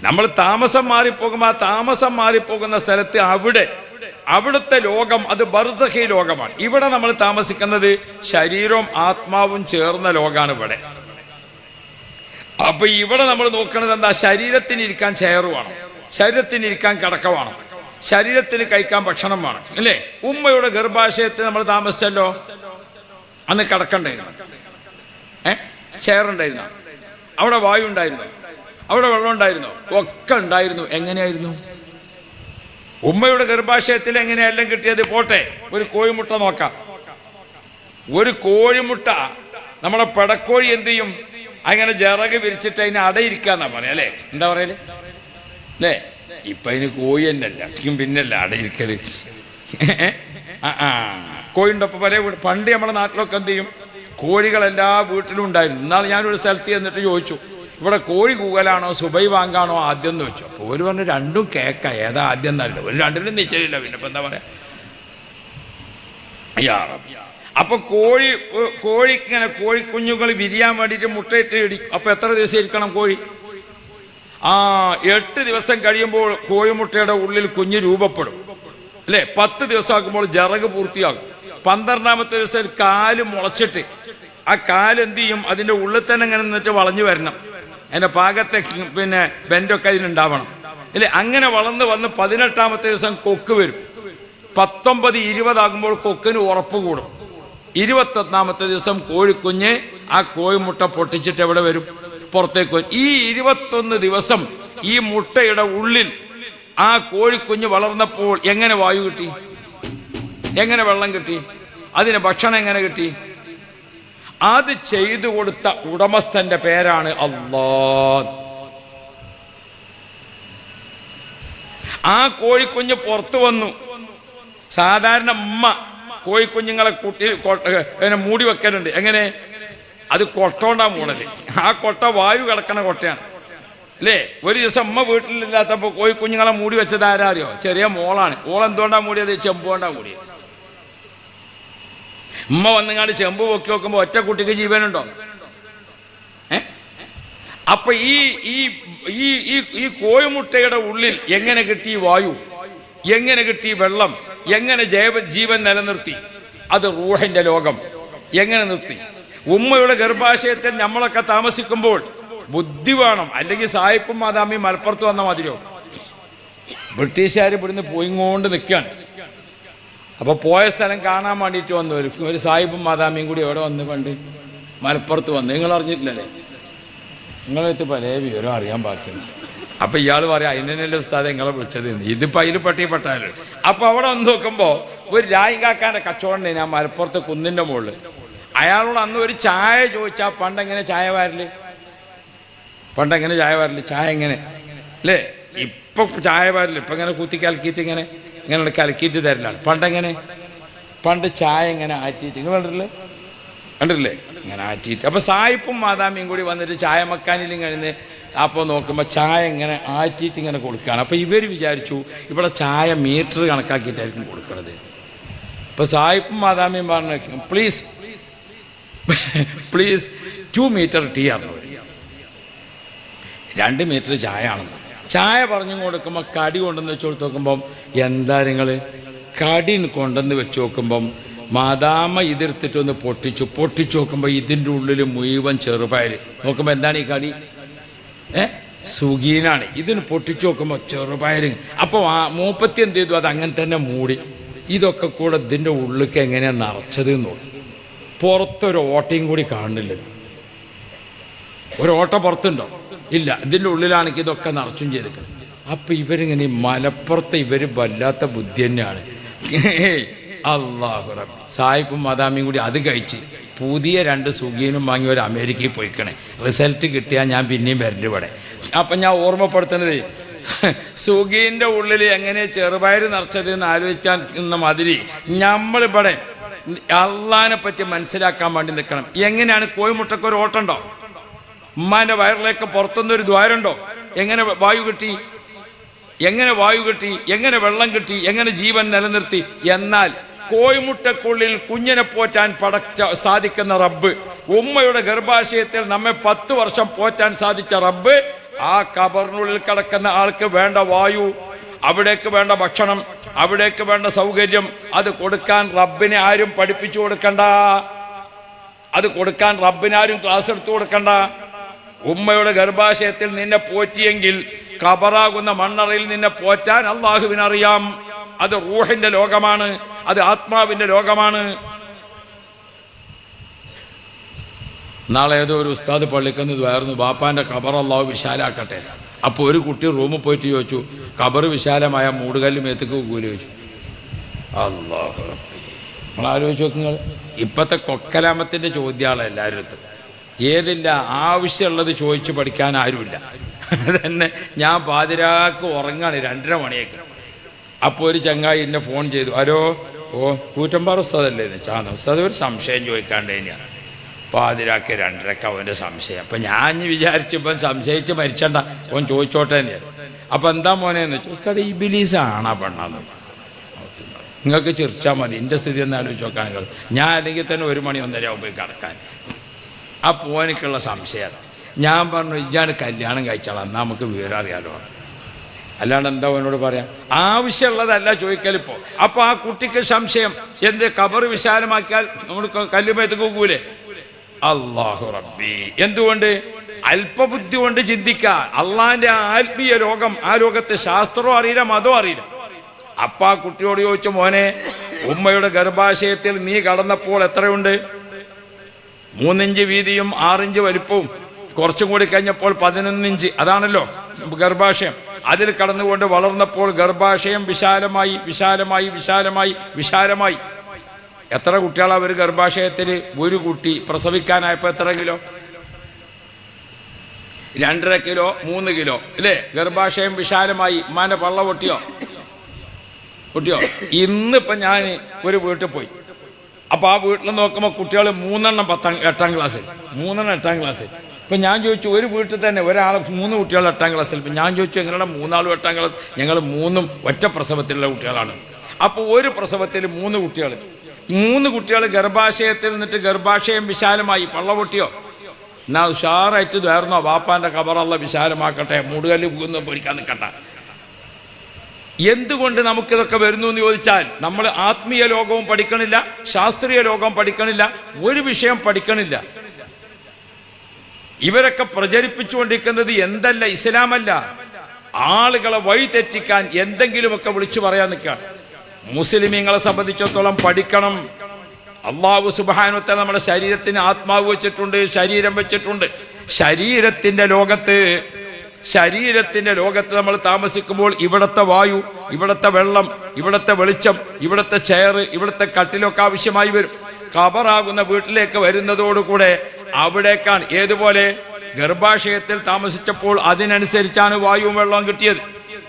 നമ്മൾ താമസം മാറിപ്പോകുമ്പോൾ ആ താമസം മാറിപ്പോകുന്ന സ്ഥലത്ത് അവിടെ അവിടുത്തെ ലോകം അത് ബർസഹി ലോകമാണ്. ഇവിടെ നമ്മൾ താമസിക്കുന്നത് ശരീരവും ആത്മാവും ചേർന്ന ലോകമാണ് ഇവിടെ. അപ്പൊ ഇവിടെ നമ്മൾ നോക്കുന്നത് എന്താ? ശരീരത്തിന് ഇരിക്കാൻ ചെയർ വേണം. ശരീരത്തിന് ഇരിക്കാൻ കിടക്ക വേണം. ശരീരത്തിന് കഴിക്കാൻ ഭക്ഷണം വേണം. അല്ലേ? ഉമ്മയുടെ ഗർഭാശയത്തിൽ നമ്മൾ താമസിച്ചല്ലോ? അന്ന് കിടക്കണ്ടായിരുന്നു. ഏ? ചെയർ അവിടെ വായു ഉണ്ടായിരുന്നു. അവിടെ വെള്ളം ഉണ്ടായിരുന്നു. ഒക്കെ ഉണ്ടായിരുന്നു. എങ്ങനെയായിരുന്നു? ഉമ്മയുടെ ഗർഭാശയത്തിൽ എങ്ങനെയെല്ലാം കിട്ടിയത്? പോട്ടെ ഒരു കോഴിമുട്ട നോക്കാം. ഒരു കോഴിമുട്ട നമ്മളെ പെടക്കോഴി എന്ത് ചെയ്യും? അങ്ങനെ ജറക് വിരിച്ചിട്ട് അതിനെ അടയിരിക്കാന്നാ പറയാ അല്ലേ? എന്താ പറയൽ? അല്ലേ? ഇപ്പൊ അതിന് കോഴി തന്നെ അല്ല അധികം പിന്നല്ല അടയിരിക്കൽ ആ ആ. ഒപ്പം പല വീട് പണ്ട് നമ്മുടെ നാട്ടിലൊക്കെ എന്ത് ചെയ്യും? കോഴികളെല്ലാ വീട്ടിലും ഉണ്ടായിരുന്നു. എന്നാൽ ഞാനൊരു സ്ഥലത്ത് ചെന്നിട്ട് ചോദിച്ചു ഇവിടെ കോഴി കൂകലാണോ സുബൈ വാങ്കാണോ ആദ്യം എന്ന് വെച്ചു അപ്പോൾ ഒരു പറഞ്ഞു രണ്ടും കേക്ക ഏതാ ആദ്യം എന്നല്ല ഒരു രണ്ടിലും നിശ്ചയമില്ല പിന്നെ ഇപ്പം എന്താ പറയാ? റബ്ബ്. അപ്പൊ കോഴി കോഴിക്ക് ഇങ്ങനെ കോഴിക്കുഞ്ഞുങ്ങൾ വിരിയാൻ വേണ്ടിയിട്ട് മുട്ടയിട്ട് ഇടിക്കും അപ്പോൾ എത്ര ദിവസം ഇരിക്കണം കോഴി? ആ എട്ട് ദിവസം കഴിയുമ്പോൾ കോഴിമുട്ടയുടെ ഉള്ളിൽ കുഞ്ഞ് രൂപപ്പെടും. അല്ലേ? പത്ത് ദിവസം ആക്കുമ്പോൾ ജറക് പൂർത്തിയാകും. പന്ത്രണ്ടാമത്തെ ദിവസം കാൽ മുളച്ചിട്ട് ആ കാൽ എന്ത് ചെയ്യും? അതിന്റെ ഉള്ളിൽ തന്നെ ഇങ്ങനെ നിന്നിട്ട് വളഞ്ഞു വരണം. അതിന്റെ പാകത്തെ പിന്നെ ബെൻഡൊക്കെ അതിനുണ്ടാവണം അല്ലേ? അങ്ങനെ വളർന്ന് വന്ന് പതിനെട്ടാമത്തെ ദിവസം കൊക്ക് വരും. പത്തൊമ്പത് ഇരുപതാകുമ്പോൾ കൊക്കിന് ഉറപ്പ് കൂടും. ഇരുപത്തൊന്നാമത്തെ ദിവസം കോഴിക്കുഞ്ഞ് ആ കോഴിമുട്ട പൊട്ടിച്ചിട്ട് എവിടെ വരും? പുറത്തേക്ക് വരും. ഈ ഇരുപത്തൊന്ന് ദിവസം ഈ മുട്ടയുടെ ഉള്ളിൽ ആ കോഴിക്കുഞ്ഞ് വളർന്നപ്പോൾ എങ്ങനെ വായു കിട്ടി? എങ്ങനെ വെള്ളം കിട്ടി? അതിന് ഭക്ഷണം എങ്ങനെ കിട്ടി? അത് ചെയ്തു കൊടുത്ത ഉടമസ്ഥന്റെ പേരാണ് അള്ളാ ആ കോഴിക്കുഞ്ഞ് പുറത്തു വന്നു. സാധാരണ ഉമ്മ കോഴിക്കുഞ്ഞുങ്ങളെ കുട്ടി പിന്നെ മൂടി വെക്കലുണ്ട്. എങ്ങനെ? അത് കൊട്ടോണ്ടാ മൂണത് ആ കൊട്ട വായു കിടക്കണ കൊട്ടയാണ്. അല്ലേ? ഒരു ദിവസം അമ്മ വീട്ടിലില്ലാത്തപ്പോ കോഴിക്കുഞ്ഞുങ്ങളെ മൂടി വെച്ചത് ആരാറിയോ? ചെറിയ മോളാണ്. ഓൾ എന്തുകൊണ്ടാ മൂടിയത്? ചെമ്പുകൊണ്ടാ മൂടിയത്. ഉമ്മ വന്നിങ്ങാണ്ട് ചെമ്പ് പൊക്കി നോക്കുമ്പോൾ ഒറ്റ കുട്ടിക്ക് ജീവനുണ്ടോ? അപ്പൊ ഈ ഈ ഈ ഈ കോഴിമുട്ടയുടെ ഉള്ളിൽ എങ്ങനെ കിട്ടി വായു? എങ്ങനെ കിട്ടി വെള്ളം? എങ്ങനെ ജൈവ ജീവൻ നിലനിർത്തി? അത് റൂഹിന്റെ ലോകം. എങ്ങനെ നിർത്തി? ഉമ്മയുടെ ഗർഭാശയത്തിൽ നമ്മളൊക്കെ താമസിക്കുമ്പോൾ ബുദ്ധി വേണം. അല്ലെങ്കിൽ സായിപ്പും മാതാമിയും മലപ്പുറത്ത് വന്ന മതിരോ ബ്രിട്ടീഷുകാർ ഇവിടുന്ന് പോയിങ്ങോണ്ട് നിൽക്കുകയാണ് അപ്പൊ പോയ സ്ഥലം കാണാൻ വേണ്ടിയിട്ട് വന്നു. ഒരു ഒരു സായിപ്പും മാതാമിയും കൂടി എവിടെ വന്ന് കണ്ട് മലപ്പുറത്ത് വന്നു. നിങ്ങൾ അറിഞ്ഞിട്ടില്ലല്ലേ നിങ്ങളെടുത്ത് പല വിവരം അറിയാൻ ബാക്കിയുണ്ട്. അപ്പൊ ഇയാൾ പറയാം അതിനല്ലേ ഉസ്താദ് നിങ്ങളെ വിളിച്ചത്. ഇതിപ്പോ അതിൽ പട്ടിപ്പെട്ടാലും അപ്പൊ അവിടെ വന്ന് നോക്കുമ്പോ ഒരു രായികാക്കാന്റെ കച്ചവടം ഞാൻ മലപ്പുറത്ത് കുന്നിന്റെ മുകളിൽ അയാളോട് അന്ന് ഒരു ചായ ചോദിച്ചാ പണ്ടെങ്ങനെ ചായ വാരൽ? പണ്ടെങ്ങനെ ചായ വാരൽ? ചായ എങ്ങനെ? അല്ലേ ഇപ്പൊ ചായ വാരൽ ഇപ്പൊ ഇങ്ങനെ കുത്തി കലക്കിയിട്ട് ഇങ്ങനെ? ഇങ്ങനെ കലക്കിയിട്ട് തരലാണ്. പണ്ടെങ്ങനെ പണ്ട് ചായ ഇങ്ങനെ ആറ്റിയിട്ട്. ഇങ്ങനെ കണ്ടില്ലേ കണ്ടില്ലേ ഇങ്ങനെ ആറ്റിയിട്ട്. അപ്പൊ സായിപ്പും മാതാമിയും കൂടി വന്നിട്ട് ചായ മക്കാനിലും കഴിഞ്ഞ് അപ്പോൾ നോക്കുമ്പോൾ ചായ ഇങ്ങനെ ആറ്റിയിട്ട് ഇങ്ങനെ കൊടുക്കുകയാണ്. അപ്പോൾ ഇവർ വിചാരിച്ചു ഇവിടെ ചായ മീറ്റർ കണക്കാക്കിയിട്ടായിരിക്കും കൊടുക്കുന്നത് ഇപ്പോൾ സായിപ്പും മാതാമിയും പറഞ്ഞു please please two metre tea ആണെന്ന് രണ്ട് മീറ്റർ ചായ ആണെന്ന്. ചായ പറഞ്ഞു കൊടുക്കുമ്പോൾ കടി കൊണ്ടെന്ന് വെച്ച് കൊടുത്ത് നോക്കുമ്പം എന്താ നിങ്ങൾ കടി കൊണ്ടുവന്ന് വെച്ച് നോക്കുമ്പം മാതാമ ഇതിർത്തിട്ടൊന്ന് പൊട്ടിച്ചു പൊട്ടിച്ചു നോക്കുമ്പോൾ ഇതിന്റെ ഉള്ളിൽ മുഴുവൻ ചെറുപയർ നോക്കുമ്പോൾ എന്താണ് ഈ കടി? ഏ? സുഖീനാണ്. ഇതിന് പൊട്ടിച്ചു നോക്കുമ്പോൾ ചെറുപയർ അപ്പോൾ ആ മൂപ്പത്തി എന്ത് ചെയ്തു? അത് അങ്ങനെ തന്നെ മൂടി. ഇതൊക്കെ കൂടെ ഇതിന്റെ ഉള്ളിലേക്ക് എങ്ങനെയാണ് നിറച്ചത് നോക്കി. പുറത്തൊരു ഓട്ടയും കൂടി കാണുന്നില്ല. ഒരു ഓട്ട പുറത്തുണ്ടോ? ഇല്ല. ഇതിന്റെ ഉള്ളിലാണെങ്കിൽ ഇതൊക്കെ നിറച്ചും ചെയ്തിട്ടുണ്ട് അപ്പം ഇവരിങ്ങനെ മലപ്പുറത്തെ ഇവർ വല്ലാത്ത ബുദ്ധി തന്നെയാണ്. അള്ളാഹു റബ്ബി. സായിപ്പും മദാമിയും കൂടി അത് കഴിച്ച് പുതിയ രണ്ട് സുഖീനും വാങ്ങി ഒരു അമേരിക്കയിൽ പോയിക്കണേ. റിസൾട്ട് കിട്ടിയാൽ ഞാൻ പിന്നെയും വരണ്ട് ഇവിടെ. അപ്പൊ ഞാൻ ഓർമ്മപ്പെടുത്തുന്നത് സുഖീന്റെ ഉള്ളിൽ എങ്ങനെ ചെറുപയർ നിറച്ചത് എന്ന് ആലോചിക്കാൻ നിന്ന മാതിരി നമ്മളിവിടെ അള്ളാനെ പറ്റി മനസ്സിലാക്കാൻ വേണ്ടി നിൽക്കണം. എങ്ങനെയാണ് കോഴിമുട്ടക്ക് ഒരു ഓട്ടുണ്ടോ ഉമ്മാന്റെ വയറിലേക്ക് പുറത്തുനിന്ന് ഒരു ദ്വാരമുണ്ടോ? എങ്ങനെ വായു കിട്ടി? എങ്ങനെ വായു കിട്ടി? എങ്ങനെ വെള്ളം കിട്ടി? എങ്ങനെ ജീവൻ നിലനിർത്തി? എന്നാൽ കോഴിമുട്ടക്കുള്ളിൽ കുഞ്ഞിനെ പോറ്റാൻ പടച്ച സാധിക്കുന്ന റബ്ബ്. ഉമ്മയുടെ ഗർഭാശയത്തിൽ നമ്മെ പത്ത് വർഷം പോറ്റാൻ സാധിച്ച റബ്ബ് ആ കബറിനുള്ളിൽ കിടക്കുന്ന ആൾക്ക് വേണ്ട വായു അവിടേക്ക് വേണ്ട ഭക്ഷണം അവിടേക്ക് വേണ്ട സൗകര്യം. അത് കൊടുക്കാൻ റബ്ബിനെ ആരും പഠിപ്പിച്ചു കൊടുക്കണ്ട. അത് കൊടുക്കാൻ റബ്ബിനാരും ക്ലാസ് എടുത്തു കൊടുക്കണ്ട. ഉമ്മയുടെ ഗർഭാശയത്തിൽ നിന്നെ പോറ്റിയെങ്കിൽ കബറാകുന്ന മണ്ണറയിൽ നിന്നെ പോറ്റാൻ അള്ളാഹുവിനറിയാം അത് റൂഹിന്റെ ലോകമാണ് അത് ആത്മാവിന്റെ ലോകമാണ്. നാളെ ഏതോ ഒരു ഉസ്താദ് പള്ളിക്കുന്ന വേർന്നു ബാപ്പാന്റെ ഖബർ അള്ളാഹു വിശാലാക്കട്ടെ. അപ്പോൾ ഒരു കുട്ടി റൂമിൽ പോയിട്ട് ചോദിച്ചു ഖബർ വിശാലമായ മൂടുകല്ല് മേത്തേക്ക് കൂലി ചോദിച്ചു. അള്ളാഹു നമ്മൾ ആലോചിച്ച് നോക്കുങ്ങൾ ഇപ്പോഴത്തെ കൊക്കലാമത്തിന്റെ ചോദ്യമാണ് എല്ലാവരും എത്തും ഏതില്ല ആവശ്യമുള്ളത് ചോദിച്ച് പഠിക്കാൻ ആരുമില്ല. അതന്നെ ഞാൻ പാതിരാക്ക് ഉറങ്ങാണ് രണ്ടര മണിയൊക്കെ. അപ്പോൾ ഒരു ചങ്ങായി എന്നെ ഫോൺ ചെയ്തു. ഹലോ ഓ കൂറ്റമ്പാറ ഉസ്താദല്ലേ എന്ന് ചാന്ന് ഉസ്താദ് ഒരു സംശയം ചോദിക്കാണ്ട് തന്നെയാണ് പാതിരാക്ക് രണ്ടരക്ക് അവന്റെ സംശയം. അപ്പം ഞാൻ വിചാരിച്ചപ്പം സംശയിച്ച് മരിച്ചണ്ട. അവൻ ചോദിച്ചോട്ടെ തന്നെ അപ്പം എന്താ മോനെ എന്ന് വെച്ചു ഉസ്താദ് ഇബിലീസ് ആണാ പെണ്ണാന്ന് നിങ്ങൾക്ക് ചിരിച്ചാൽ മതി. എന്റെ സ്ഥിതി ഒന്ന് ആലോചിച്ച് നോക്കാൻ ഞാൻ അല്ലെങ്കിൽ തന്നെ ഒരു മണി ഒന്നര പോയി കിടക്കാൻ ആ പോനിക്കുള്ള സംശയം. ഞാൻ പറഞ്ഞു ഇജാണ് കല്യാണം കഴിച്ചാൽ എന്നാൽ നമുക്ക് വിവരം അറിയാലോ. അല്ലാണ്ട് എന്താ അവനോട് പറയാം? ആവശ്യമുള്ളതല്ല ചോദിക്കലിപ്പോ അപ്പോൾ ആ കുട്ടിക്ക് സംശയം എന്ത് കബർ വിശാലമാക്കിയാൽ നമ്മൾ കല്ലുമേത്ത് കൂകൂലേ അള്ളാഹു റബ്ബി. എന്തുകൊണ്ട്? അല്പബുദ്ധി കൊണ്ട് ചിന്തിക്ക. അള്ളാന്റെ ആത്മീയ രോഗം ആ രോഗത്തെ ശാസ്ത്രവും അറിയില്ല മതവും അറിയില്ല. അപ്പ ആ കുട്ടിയോട് ചോദിച്ചു മോനെ ഉമ്മയുടെ ഗർഭാശയത്തിൽ നീ കടന്നപ്പോൾ എത്രയുണ്ട്? മൂന്നിഞ്ച് വീതിയും ആറിഞ്ച് വലിപ്പവും കുറച്ചും കൂടി കഴിഞ്ഞപ്പോൾ പതിനൊന്നിഞ്ച്. അതാണല്ലോ ഗർഭാശയം. അതിൽ കടന്നുകൊണ്ട് വളർന്നപ്പോൾ ഗർഭാശയം വിശാലമായി വിശാലമായി വിശാലമായി വിശാലമായി. എത്ര കുട്ടികളാ ഒരു ഗർഭാശയത്തിൽ ഒരു കുട്ടി പ്രസവിക്കാനായപ്പോൾ എത്ര കിലോ? രണ്ടര കിലോ മൂന്ന് കിലോ അല്ലേ? ഗർഭാശയം വിശാലമായി മാന പള്ള പൊട്ടിയോ? പൊട്ടിയോ? ഇന്നിപ്പോൾ ഞാൻ ഒരു വീട്ടിൽ പോയി. അപ്പോൾ ആ വീട്ടിൽ നോക്കുമ്പോൾ കുട്ടികൾ മൂന്നെണ്ണം പത്താം എട്ടാം ക്ലാസ്സിൽ മൂന്നെണ്ണം എട്ടാം ക്ലാസ്സിൽ. ഇപ്പൊ ഞാൻ ചോദിച്ചു ഒരു വീട്ടിൽ തന്നെ ഒരാൾ മൂന്ന് കുട്ടികൾ എട്ടാം ക്ലാസ്സിൽ. ഇപ്പം ഞാൻ ചോദിച്ചു നിങ്ങളുടെ മൂന്നാളും എട്ടാം ക്ലാസ് ഞങ്ങൾ മൂന്നും ഒറ്റ പ്രസവത്തിലുള്ള കുട്ടികളാണ്. അപ്പോൾ ഒരു പ്രസവത്തിൽ മൂന്ന് കുട്ടികൾ മൂന്ന് കുട്ടികൾ ഗർഭാശയത്തിൽ നിന്നിട്ട് ഗർഭാശയം വിശാലമായി. പള്ള പൊട്ടിയോ? എന്നാ ഉഷാറായിട്ട് ഇതായിരുന്നോ? വാപ്പാന്റെ കബറല്ല വിശാലമാക്കട്ടെ. മൂടുകല്ല് പോകുന്ന പൊടിക്കാൻ നിൽക്കണ്ട. എന്തുകൊണ്ട് നമുക്കിതൊക്കെ വരുന്നു എന്ന് ചോദിച്ചാൽ നമ്മൾ ആത്മീയ ലോകവും പഠിക്കണില്ല ശാസ്ത്രീയ ലോകവും പഠിക്കണില്ല ഒരു വിഷയം പഠിക്കണില്ല. ഇവരൊക്കെ പ്രചരിപ്പിച്ചുകൊണ്ടിരിക്കുന്നത് എന്തല്ല ഇസ്ലാമല്ല. ആളുകളെ വഴിതെറ്റിക്കാൻ എന്തെങ്കിലുമൊക്കെ വിളിച്ചു പറയാൻ നിൽക്കുകയാണ്. മുസ്ലിമീങ്ങളെ സംബന്ധിച്ചിടത്തോളം പഠിക്കണം. അള്ളാഹു സുബാനുത്തെ നമ്മുടെ ശരീരത്തിന് ആത്മാവ് വെച്ചിട്ടുണ്ട് ശരീരം വെച്ചിട്ടുണ്ട്. ശരീരത്തിന്റെ ലോകത്ത് ശരീരത്തിന്റെ ലോകത്ത് നമ്മൾ താമസിക്കുമ്പോൾ ഇവിടത്തെ വായു ഇവിടത്തെ വെള്ളം ഇവിടത്തെ വെളിച്ചം ഇവിടത്തെ ചെയർ ഇവിടത്തെ കട്ടിലൊക്കെ ആവശ്യമായി വരും. കബറാകുന്ന വീട്ടിലേക്ക് വരുന്നതോടുകൂടെ അവിടേക്കാണ്. ഏതുപോലെ? ഗർഭാശയത്തിൽ താമസിച്ചപ്പോൾ അതിനനുസരിച്ചാണ് വായുവും വെള്ളവും കിട്ടിയത്.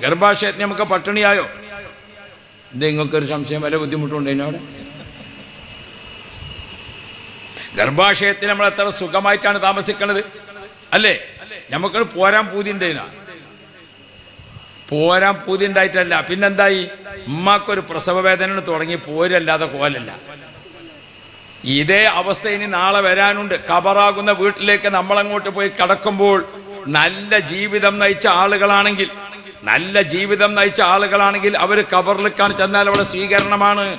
ഗർഭാശയത്തിന് നമുക്ക് പട്ടിണിയായോ? ഇത് നിങ്ങൾക്കൊരു സംശയം? വല്ല ബുദ്ധിമുട്ടുണ്ട് അവിടെ ഗർഭാശയത്തിൽ നമ്മൾ എത്ര സുഖമായിട്ടാണ് താമസിക്കുന്നത് അല്ലേ? നമുക്ക് പോരാൻ പൂതി പൂതിണ്ടേന പോരാൻ പൂതി ഉണ്ടായിട്ടല്ല. പിന്നെന്തായി? ഉമ്മാക്കൊരു പ്രസവ വേദന തുടങ്ങി പോരല്ലാതെ കോലല്ല ഇതേ അവസ്ഥ ഇനി നാളെ വരാനുണ്ട്. കബറാകുന്ന വീട്ടിലേക്ക് നമ്മൾ അങ്ങോട്ട് പോയി കടക്കുമ്പോൾ നല്ല ജീവിതം നയിച്ച ആളുകളാണെങ്കിൽ നല്ല ജീവിതം നയിച്ച ആളുകളാണെങ്കിൽ അവർ കബറിലേക്കാണ് ചെന്നാൽ അവിടെ സ്വീകരണമാണ്.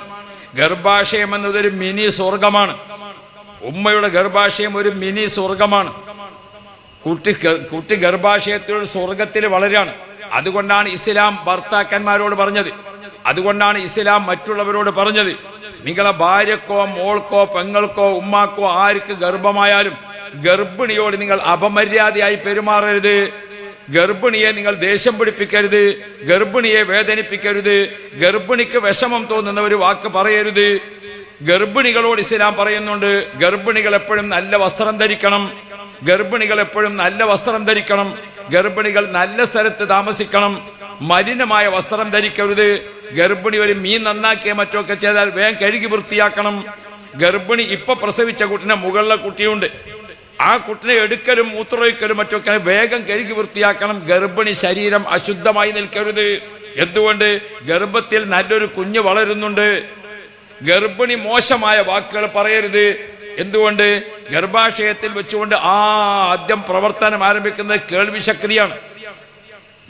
ഗർഭാശയം എന്നതൊരു മിനി സ്വർഗമാണ് ഉമ്മയുടെ ഗർഭാശയം ഒരു മിനി സ്വർഗമാണ് കുട്ടി കുട്ടി ഗർഭാശയത്തിലൊരു സ്വർഗത്തിൽ വളരാണ്. അതുകൊണ്ടാണ് ഇസ്ലാം ഭർത്താക്കന്മാരോട് പറഞ്ഞത്. അതുകൊണ്ടാണ് ഇസ്ലാം മറ്റുള്ളവരോട് പറഞ്ഞത്. നിങ്ങളെ ഭാര്യക്കോ മോൾക്കോ പെങ്ങൾക്കോ ഉമ്മാക്കോ ആർക്ക് ഗർഭമായാലും ഗർഭിണിയോട് നിങ്ങൾ അപമര്യാദയായി പെരുമാറരുത്. ഗർഭിണിയെ നിങ്ങൾ ദേഷ്യം പിടിപ്പിക്കരുത്. ഗർഭിണിയെ വേദനിപ്പിക്കരുത്. ഗർഭിണിക്ക് വിഷമം തോന്നുന്ന ഒരു വാക്ക് പറയരുത്. ഗർഭിണികളോട് ഇസ്ലാം പറയുന്നുണ്ട് ഗർഭിണികൾ എപ്പോഴും നല്ല വസ്ത്രം ധരിക്കണം. ഗർഭിണികൾ എപ്പോഴും നല്ല വസ്ത്രം ധരിക്കണം. ഗർഭിണികൾ നല്ല സ്ഥലത്ത് താമസിക്കണം. മലിനമായ വസ്ത്രം ധരിക്കരുത്. ഗർഭിണി ഒരു മീൻ നന്നാക്കിയ മറ്റൊക്കെ ചെയ്താൽ വേഗം കഴുകി വൃത്തിയാക്കണം. ഗർഭിണി ഇപ്പൊ പ്രസവിച്ച കുട്ടിനെ മുകളിലെ കുട്ടിയുണ്ട്. ആ കുട്ടിനെ എടുക്കലും മൂത്രമൊഴിക്കലും മറ്റൊക്കെ വേഗം കഴുകി വൃത്തിയാക്കണം. ഗർഭിണി ശരീരം അശുദ്ധമായി നിൽക്കരുത്. എന്തുകൊണ്ട്? ഗർഭത്തിൽ നല്ലൊരു കുഞ്ഞ് വളരുന്നുണ്ട്. ഗർഭിണി മോശമായ വാക്കുകൾ പറയരുത്. എന്തുകൊണ്ട്? ഗർഭാശയത്തിൽ വെച്ചുകൊണ്ട് ആദ്യം പ്രവർത്തനം ആരംഭിക്കുന്നത് കേൾവി ശക്തിയാണ്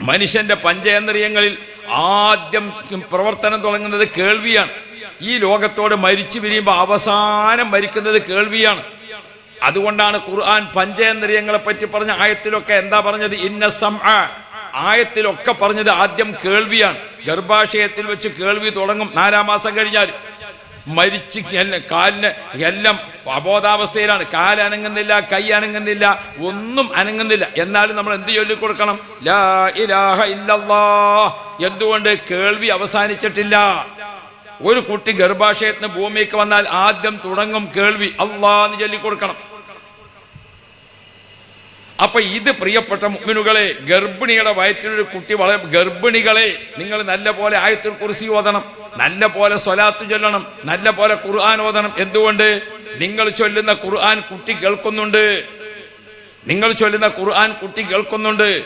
മനുഷ്യന്റെ പഞ്ചേന്ദ്രിയങ്ങളിൽ ആദ്യം പ്രവർത്തനം തുടങ്ങുന്നത് കേൾവിയാണ്. ഈ ലോകത്തോട് മരിച്ചു പിരിയുമ്പോൾ അവസാനം മരിക്കുന്നത് കേൾവിയാണ്. അതുകൊണ്ടാണ് ഖുർആൻ പഞ്ചേന്ദ്രിയങ്ങളെ പറ്റി പറഞ്ഞ ആയത്തിലൊക്കെ എന്താ പറഞ്ഞത്? ഇന്ന സം ആയത്തിലൊക്കെ പറഞ്ഞത് ആദ്യം കേൾവിയാണ്. ഗർഭാശയത്തിൽ വെച്ച് കേൾവി തുടങ്ങും. നാലാം മാസം കഴിഞ്ഞാൽ മരിച്ച് കാലിന് എല്ലാം അബോധാവസ്ഥയിലാണ്. കാൽ അനങ്ങുന്നില്ല കൈ അനങ്ങുന്നില്ല ഒന്നും അനങ്ങുന്നില്ല. എന്നാലും നമ്മൾ എന്ത് ചൊല്ലി കൊടുക്കണം ലാ ഇലാഹ എന്തുകൊണ്ട് കേൾവി അവസാനിച്ചിട്ടില്ല? ഒരു കുട്ടി ഗർഭാശയത്തിന് ഭൂമിക്ക് വന്നാൽ ആദ്യം തുടങ്ങും കേൾവി. അള്ളാന്ന് ചൊല്ലി ചൊല്ലിക്കൊടുക്കണം. അപ്പൊ ഇത് പ്രിയപ്പെട്ട മുഅ്മിനുകളെ ഗർഭിണിയുടെ വയറ്റിലൊരു കുട്ടി വള ഗർഭിണികളെ നിങ്ങൾ നല്ല പോലെ ആയത്തിൽ കുറിച്ച് ഓതണം നല്ല പോലെ സ്വലാത്ത് ചൊല്ലണം നല്ല പോലെ ഖുർആൻ ഓതണം. എന്തുകൊണ്ട്? നിങ്ങൾ ചൊല്ലുന്ന ഖുർആൻ കുട്ടി കേൾക്കുന്നുണ്ട്. നിങ്ങൾ ചൊല്ലുന്ന ഖുർആൻ കുട്ടി കേൾക്കുന്നുണ്ട്.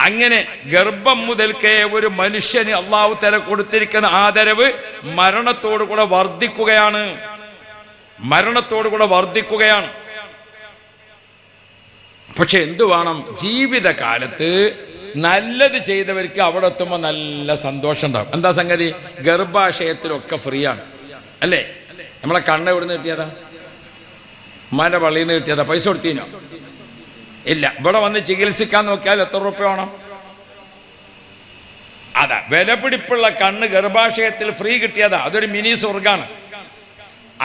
അങ്ങനെ ഗർഭം മുതൽക്കേ ഒരു മനുഷ്യന് അള്ളാഹു തല കൊടുത്തിരിക്കുന്ന ആദരവ് മരണത്തോടു കൂടെ വർദ്ധിക്കുകയാണ്. മരണത്തോടു കൂടെ വർദ്ധിക്കുകയാണ്. പക്ഷെ എന്തു വേണം? ജീവിതകാലത്ത് നല്ലത് ചെയ്തവർക്ക് അവിടെ എത്തുമ്പോൾ നല്ല സന്തോഷം ഉണ്ടാവും എന്താ സംഗതി? ഗർഭാശയത്തിലൊക്കെ ഫ്രീ ആണ് അല്ലേ? നമ്മളെ കണ്ണ് എവിടുന്ന് കിട്ടിയതാ? മന പള്ളിയിൽ നിന്ന് കിട്ടിയതാ. പൈസ കൊടുത്തീനോ? ഇല്ല. ഇവിടെ വന്ന് ചികിത്സിക്കാൻ നോക്കിയാൽ എത്ര റുപ്യ വേണം? അതാ. വിലപിടിപ്പുള്ള കണ്ണ് ഗർഭാശയത്തിൽ ഫ്രീ കിട്ടിയതാ. അതൊരു മിനി സ്വർഗാണ്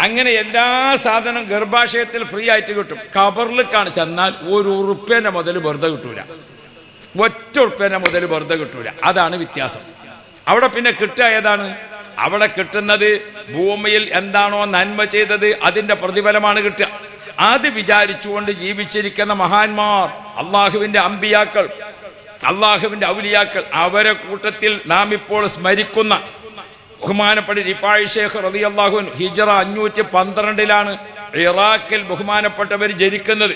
അങ്ങനെ എല്ലാ സാധനം ഗർഭാശയത്തിൽ ഫ്രീ ആയിട്ട് കിട്ടും. കബറിലേക്കാണ് ചെന്നാൽ ഒരു ഉറുപ്പ്യന്റെ മുതൽ വെറുതെ കിട്ടൂല. ഒറ്റ ഉറുപ്പ്യന്റെ മുതൽ വെറുതെ കിട്ടൂല. അതാണ് വ്യത്യാസം. അവിടെ പിന്നെ കിട്ടുക ഏതാണ്? അവിടെ കിട്ടുന്നത് ഭൂമിയിൽ എന്താണോ നന്മ ചെയ്തത് അതിന്റെ പ്രതിഫലമാണ് കിട്ടുക. അത് വിചാരിച്ചുകൊണ്ട് ജീവിച്ചിരിക്കുന്ന മഹാന്മാർ അള്ളാഹുവിന്റെ അമ്പിയാക്കൾ അള്ളാഹുവിന്റെ ഔലിയാക്കൾ അവരെ കൂട്ടത്തിൽ നാം ഇപ്പോൾ സ്മരിക്കുന്ന ബഹുമാനപ്പെട്ട റിഫായ് ഷേഖ് റതി അള്ളാഹുൻ ഹിജറ അഞ്ഞൂറ്റി പന്ത്രണ്ടിലാണ് ഇറാഖിൽ ബഹുമാനപ്പെട്ടവർ ജനിക്കുന്നത്.